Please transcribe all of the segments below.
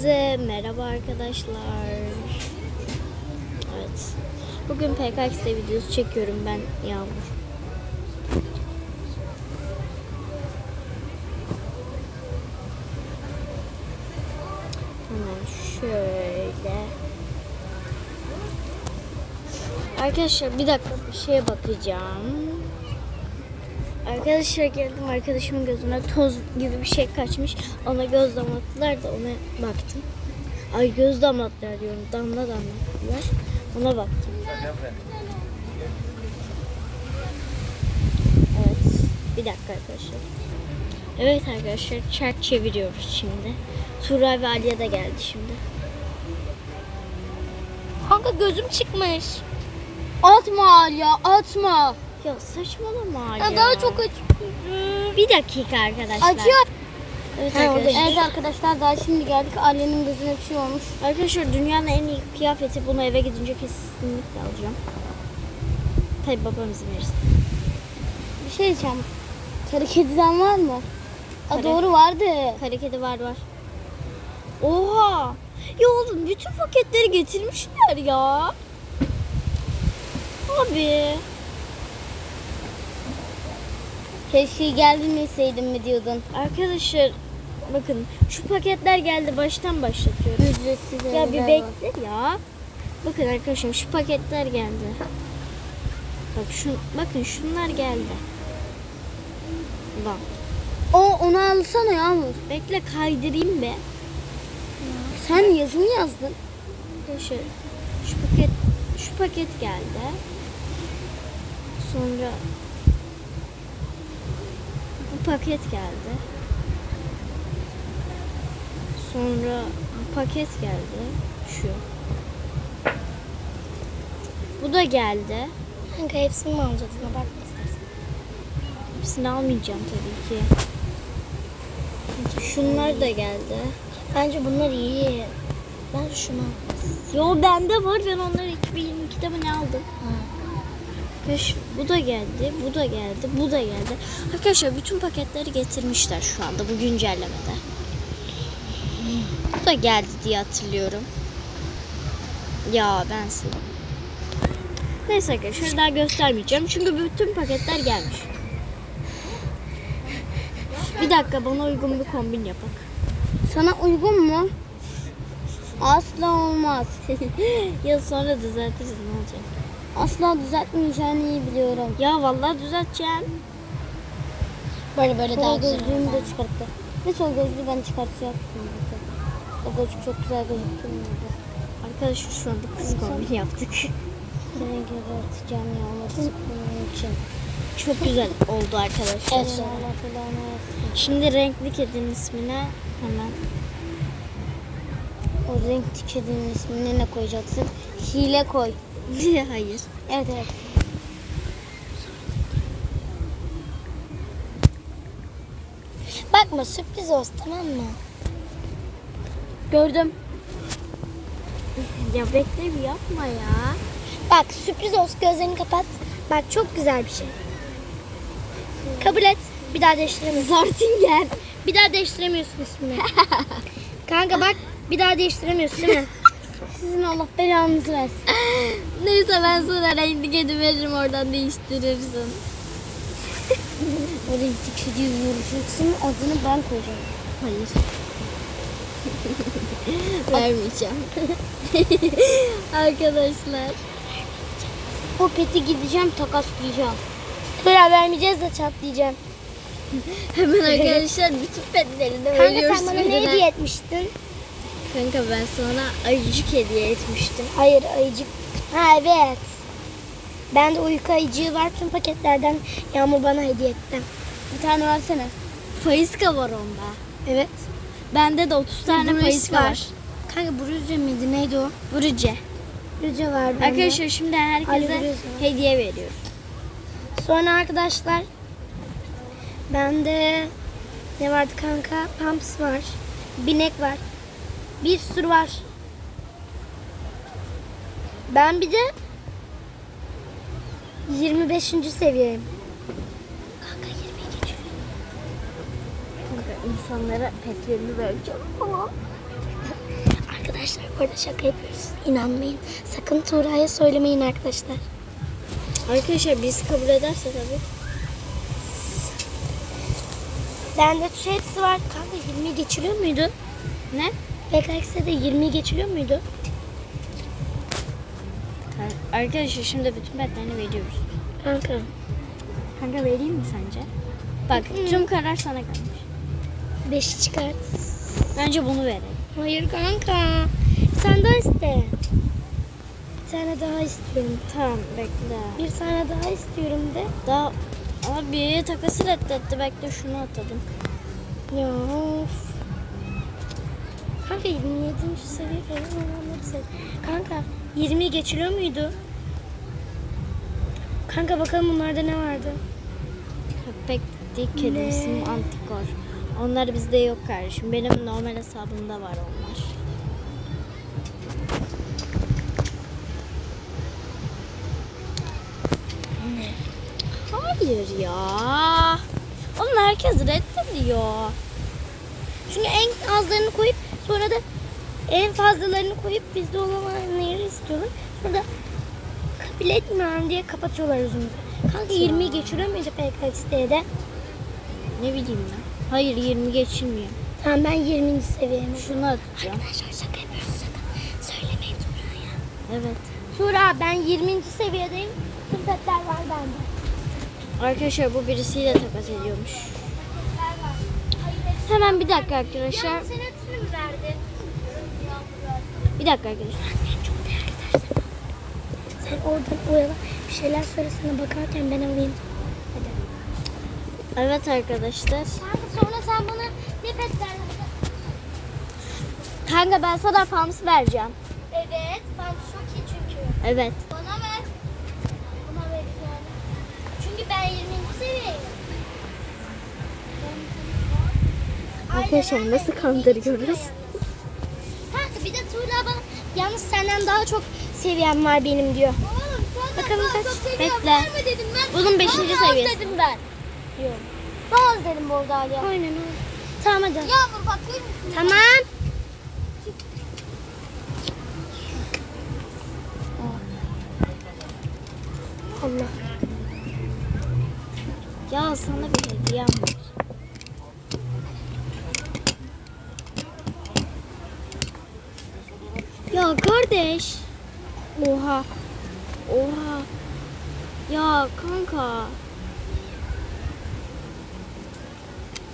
Size merhaba arkadaşlar. Evet. Bugün PKX'de videosu çekiyorum ben Yağmur. Hemen şöyle. Arkadaşlar bir dakika bir şeye bakacağım. Arkadaşlar geldim arkadaşımın gözüne toz gibi bir şey kaçmış. Ona göz damlattılar da ona baktım. Ay göz damlattılar diyorum. Damla damlattılar. Ona baktım. Evet. Bir dakika arkadaşlar. Evet arkadaşlar çark çeviriyoruz şimdi. Tuğra ve Aliye de geldi şimdi. Kanka gözüm çıkmış. Atma Aliye atma. Ya saçmalama Aliye. Ya daha çok aç. Bir dakika arkadaşlar. Acıyor. Evet Evet arkadaşlar. arkadaşlar daha şimdi geldik. Aliye'nin gözüne bir şey olmuş. Arkadaşlar dünyanın en iyi kıyafeti bunu eve gidince kesinlikle alacağım. Tabi babam izin verirse. Bir şey diyeceğim. Kara kediden var mı? Ha, Kare. doğru vardı. Kara kedi var var. Oha! Ya oğlum bütün paketleri getirmişler ya. Abi. Keşke gelmeseydim mi diyordun. Arkadaşlar bakın şu paketler geldi baştan başlatıyorum. Ücretsiz Ya bir bekle ya. Bakın arkadaşlar şu paketler geldi. Bak şu bakın şunlar geldi. Bak. O onu alsana Yağmur. Bekle kaydırayım be. Sen yazını yazdın. Arkadaşlar şu paket şu paket geldi. Sonra paket geldi. Sonra paket geldi. Şu. Bu da geldi. Kanka hepsini mi alacaksın? Bakma istersen. Hepsini almayacağım tabii ki. Şunlar da geldi. Bence bunlar iyi. Ben şunu Yo bende var ben onları 2022'de mi ne aldım? Arkadaş, bu da geldi, bu da geldi, bu da geldi. Arkadaşlar bütün paketleri getirmişler şu anda bu güncellemede. Bu da geldi diye hatırlıyorum. Ya ben sildim. Neyse arkadaşlar daha göstermeyeceğim çünkü bütün paketler gelmiş. Bir dakika bana uygun bir kombin yapak. Sana uygun mu? Asla olmaz. ya sonra düzeltiriz ne olacak? Asla düzeltmeyeceğini iyi biliyorum. Ya vallahi düzelteceğim. Böyle böyle daha gözlüğümü de çıkarttı. Hiç o gözlüğü ben çıkartacaktım. O gözlük çok güzel gözüküyordu. Arkadaşlar şu anda kız kombini yaptık. Seni geberteceğim ya onu sıkmam için. Çok güzel oldu arkadaşlar. Evet. Allah. Şimdi renkli kedinin ismine hemen O renk kedinin ismini ne koyacaksın? Hile koy. hayır. Evet evet. Bakma sürpriz olsun tamam mı? Gördüm. Ya bekle bir yapma ya. Bak sürpriz olsun gözlerini kapat. Bak çok güzel bir şey. Kabul et. Bir daha değiştiremiyorsun. Zartingen. Bir daha değiştiremiyorsun ismini. Kanka bak bir daha değiştiremiyorsun değil mi? Sizin Allah belanızı versin. Neyse ben sana renkli kedi veririm oradan değiştirirsin. O renkli kediyi vuracaksın adını ben koyacağım. Hayır. Vermeyeceğim. Arkadaşlar. O peti gideceğim takaslayacağım. Böyle vermeyeceğiz de çatlayacağım. Hemen arkadaşlar bütün petlerini de Kanka sen bana ne hediye etmiştin? Kanka ben sana ayıcık hediye etmiştim. Hayır ayıcık. Ha evet. Ben de uyku ayıcığı var tüm paketlerden Yağmur bana hediye etti. Bir tane versene. Faiska var onda. Evet. Bende de 30 tane Bruce faiska var. var. Kanka Bruce miydi neydi o? Bruce. Bruce vardı. Arkadaşlar şimdi herkese var. hediye veriyoruz. Sonra arkadaşlar bende ne vardı kanka? Pumps var. Binek var. Bir sürü var. Ben bir de 25. seviyeyim. Kanka 22. Kanka insanlara petlerini vereceğim falan. Arkadaşlar burada şaka yapıyoruz. İnanmayın. Sakın Tuğra'ya söylemeyin arkadaşlar. Arkadaşlar biz kabul ederse tabii. Bende hepsi var. Kanka 20 geçiliyor muydu? Ne? PKX'de de 20 geçiliyor muydu? Arkadaşlar şimdi bütün petlerini veriyoruz. Kanka. Kanka vereyim mi sence? Bak tüm karar sana kalmış. 5'i çıkart. Bence bunu verelim. Hayır kanka. Sen daha iste. Bir tane daha istiyorum. Tamam bekle. Bir tane daha istiyorum de. Daha abi takası reddetti. Bekle şunu atalım. Ya. Kanka 27. seviye falan olanları. Kanka 20 geçiliyor muydu? Kanka bakalım bunlarda ne vardı? Köpek dik kedisi antikor. Onlar bizde yok kardeşim. Benim normal hesabımda var onlar. Hayır ya. Oğlum herkes reddediyor. Çünkü en azlarını koyup sonra da en fazlalarını koyup bizde olamayanları istiyorlar. Sonra da kabul etmiyorum diye kapatıyorlar yüzümüzü. Kanka 20 geçiriyor muydu PKX'de de? Ne bileyim ben. Hayır 20 geçilmiyor. Tamam ben 20. seviyeyim. Şunu atacağım. Arkadaşlar şaka yapıyoruz sakın. Söylemeyin Tuğra'ya. Evet. Tuğra ben 20. seviyedeyim. Petler var bende. Arkadaşlar bu birisiyle takas ediyormuş. Hemen bir dakika arkadaşlar. Sen hepsini mi verdin? Bir dakika arkadaşlar. Çok değerli dersler. Sen oradan oyala bir şeyler söylesene bakarken ben alayım. Hadi. Evet arkadaşlar. Kanka sonra sen bana ne petler Kanka ben sana Pams vereceğim. Evet. Ben çok iyi çünkü. Evet. Bana ver. Bana ver yani. Çünkü ben 20. seviyeyim. Arkadaşlar nasıl kandırıyoruz? Kanka bir de Tuğla yalnız senden daha çok seviyem var benim diyor. Bakalım kaç. Bekle. Bunun 5. seviyesi. dedim ben. Yok. Daha az dedim bu arada Aliye. Aynen öyle. Tamam hadi. Yağmur bak görüyor musun? Tamam. Allah. Ya sana bir hediyem var. Ya kardeş. Oha. Oha. Ya kanka.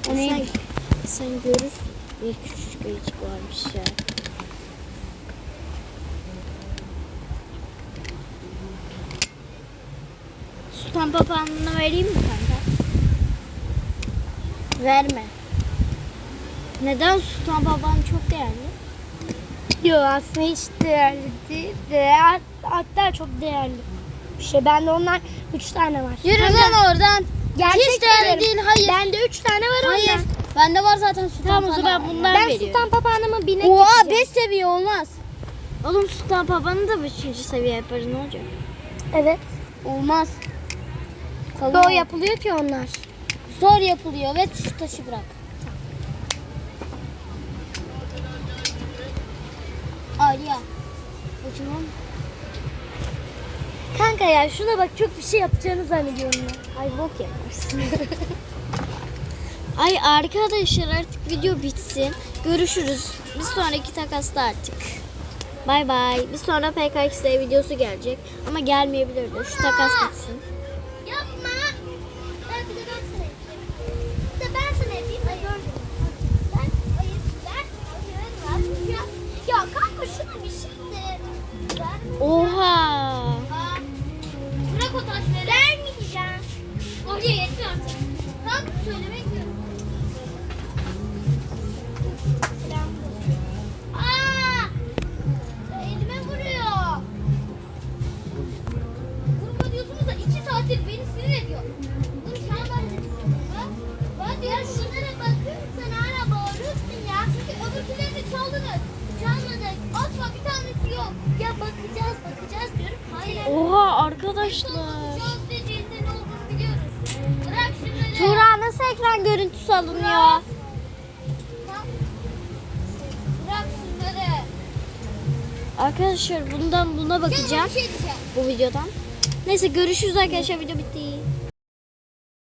Sen, sen görürsün. Bir küçücük ayıcık varmış ya. Sultan papağanını vereyim mi kanka? Verme. Neden sultan papağanı çok değerli? Yok aslında hiç değerli değil. Değer, hatta çok değerli. Bir şey bende onlar 3 tane var. Yürü lan oradan. Gerçek Hiç değerli söylerim. değil, hayır. Bende 3 tane var Hayır. ondan. Bende var zaten sultan Tamam o zaman bunlar ben veriyorum. sultan papağanımı binek Oha geçeceğim. 5 seviye olmaz. Oğlum sultan papağanı da 5. seviye yaparız ne olacak? Evet. Olmaz. Doğu yapılıyor ki onlar. Zor yapılıyor ve şu taşı bırak. Aliya. Ucumam. Kanka ya şuna bak çok bir şey yapacağını zannediyorum ya. Ay bok yaparsın. Ay arkadaşlar artık video bitsin. Görüşürüz. Bir sonraki takasta artık. Bay bay. Bir sonra PKXD videosu gelecek. Ama gelmeyebilir de. Şu takas bitsin. Arkadaşlar. Tuğra nasıl ekran görüntüsü alınıyor? Arkadaşlar bundan buna bakacağım şey bu videodan. Neyse görüşürüz arkadaşlar video bitti.